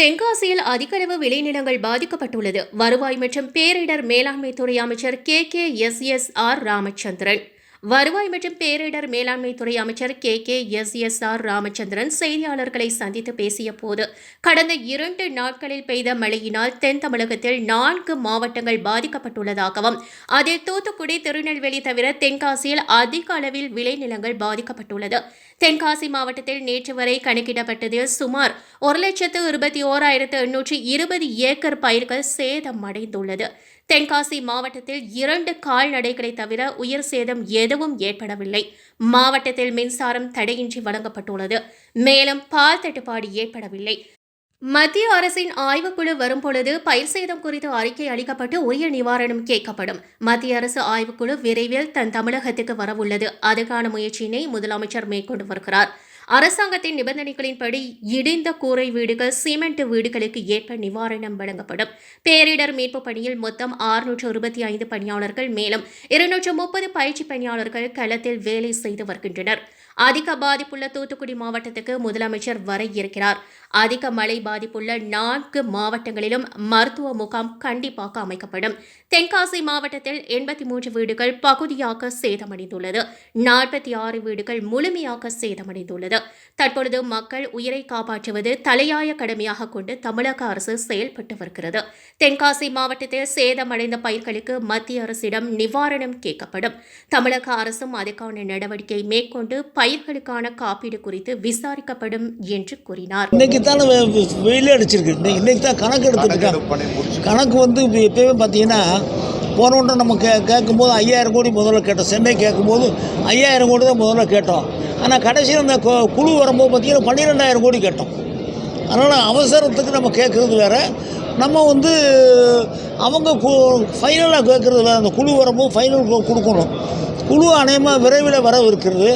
தென்காசியில் அதிகளவு விளைநிலங்கள் பாதிக்கப்பட்டுள்ளது. வருவாய் மற்றும் பேரிடர் மேலாண்மை துறை அமைச்சர் K K S S R Ramachandran. வருவாய் மற்றும் பேரிடர் மேலாண்மை துறை அமைச்சர் K. K. S. S. R. Ramachandran செய்தியாளர்களை சந்தித்து பேசிய போது கடந்த இரண்டு நாட்களில் பெய்த மழையினால் தென் தமிழகத்தில் நான்கு மாவட்டங்கள் பாதிக்கப்பட்டுள்ளதாகவும் அதில் தூத்துக்குடி திருநெல்வேலி தவிர தென்காசியில் அதிக அளவில் விளைநிலங்கள் பாதிக்கப்பட்டுள்ளது. தென்காசி மாவட்டத்தில் நேற்று வரை கணக்கிடப்பட்டதில் சுமார் ஒரு லட்சத்து இருபத்தி ஓராயிரத்து எண்ணூற்றி இருபது ஏக்கர் பயிர்கள் சேதம் அடைந்துள்ளது தென்காசி மாவட்டத்தில் இரண்டு கால்நடைகளை தவிர உயிர் சேதம் எதுவும் ஏற்படவில்லை. மாவட்டத்தில் மின்சாரம் தடையின்றி வழங்கப்பட்டுள்ளது. மேலும் பால் தட்டுப்பாடு ஏற்படவில்லை. மத்திய அரசின் ஆய்வுக்குழு வரும்பொழுது பயிர் சேதம் குறித்து அறிக்கை அளிக்கப்பட்டு உரிய நிவாரணம் கேட்கப்படும். மத்திய அரசு ஆய்வுக்குழு விரைவில் தன் தமிழகத்துக்கு வரவுள்ளது. அதற்கான முயற்சியினை முதலமைச்சர் மேற்கொண்டு வருகிறார். அரசாங்கத்தின் நிபந்தனைகளின்படி இடிந்த கூரை வீடுகள் சிமெண்ட் வீடுகளுக்கு ஏற்ப நிவாரணம் வழங்கப்படும். பேரிடர் மீட்பு பணியில் மொத்தம் ஆறுநூற்று இருபத்தி ஐந்து பணியாளர்கள். மேலும் இருநூற்று முப்பது பயிற்சி பணியாளர்கள் களத்தில் வேலை செய்து வருகின்றனர். அதிக பாதிப்புள்ள தூத்துக்குடி மாவட்டத்துக்கு முதலமைச்சர் வர இருக்கிறார். அதிக மழை பாதிப்புள்ள நான்கு மாவட்டங்களிலும் மருத்துவ முகாம் கண்டிப்பாக அமைக்கப்படும். தென்காசி மாவட்டத்தில் எண்பத்தி மூன்று வீடுகள் பகுதியாக சேதமடைந்துள்ளது. நாற்பத்தி ஆறு வீடுகள் முழுமையாக சேதமடைந்துள்ளது. தற்பொழுது மக்கள் உயிரை காப்பாற்றுவது தலையாய கடமையாக கொண்டு தமிழக அரசு செயல்பட்டு வருகிறது. தென்காசி மாவட்டத்தில் சேதமடைந்த பயிர்களுக்கு மத்திய அரசிடம் நிவாரணம் கேட்கப்படும். தமிழக அரசும் அதுக்கான நடவடிக்கை மேற்கொண்டு பயிர்களுக்கான காப்பீடு குறித்து விசாரிக்கப்படும் என்று கூறினார். இன்னைக்கு தானே வெயில் அடிச்சிருக்கு. இன்னைக்கு தான் கணக்கு எடுத்துருக்காங்க கணக்கு வந்து இப்போ எப்பயுமே பார்த்தீங்கன்னா போன ஒன்று நம்ம கே கேட்கும்போது ஐயாயிரம் கோடி முதல்ல கேட்டோம். சென்னை கேட்கும்போது ஐயாயிரம் கோடி தான் முதல்ல கேட்டோம். ஆனால் கடைசியில் அந்த கு- குழு வரும்போது பார்த்தீங்கன்னா பன்னிரெண்டாயிரம் கோடி கேட்டோம். அதனால் அவசரத்துக்கு நம்ம கேட்குறது வேற. நம்ம வந்து அவங்க ஃபைனலாக கேட்குறது அந்த குழு வரும்போது ஃபைனல் கொடுக்கணும். குழு அநேகமாக விரைவில் வர இருக்கிறது.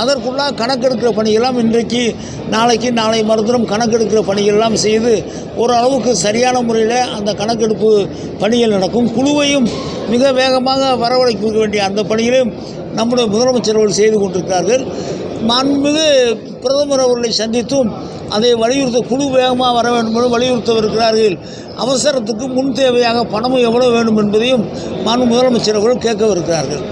அதற்குள்ளாக கணக்கெடுக்கிற பணியெல்லாம் இன்றைக்கு நாளைக்கு நாளை மறுதினம் கணக்கெடுக்கிற பணிகள்லாம் செய்து ஓரளவுக்கு சரியான முறையில் அந்த கணக்கெடுப்பு பணிகள் நடக்கும். குழுவையும் மிக வேகமாக வரவழைக்க வேண்டிய அந்த பணிகளையும் நம்முடைய முதலமைச்சர்கள் செய்து கொண்டிருக்கிறார்கள். மாண்புமிகு பிரதமர் அவர்களை சந்தித்தும் அதை வலியுறுத்த குழு வேகமாக வர வேண்டும் என்று வலியுறுத்தவிருக்கிறார்கள். அவசரத்துக்கு முன் தேவையாக பணமும் எவ்வளவு வேண்டும் என்பதையும் மாண்பு முதலமைச்சர் அவர்கள் கேட்கவிருக்கிறார்கள்.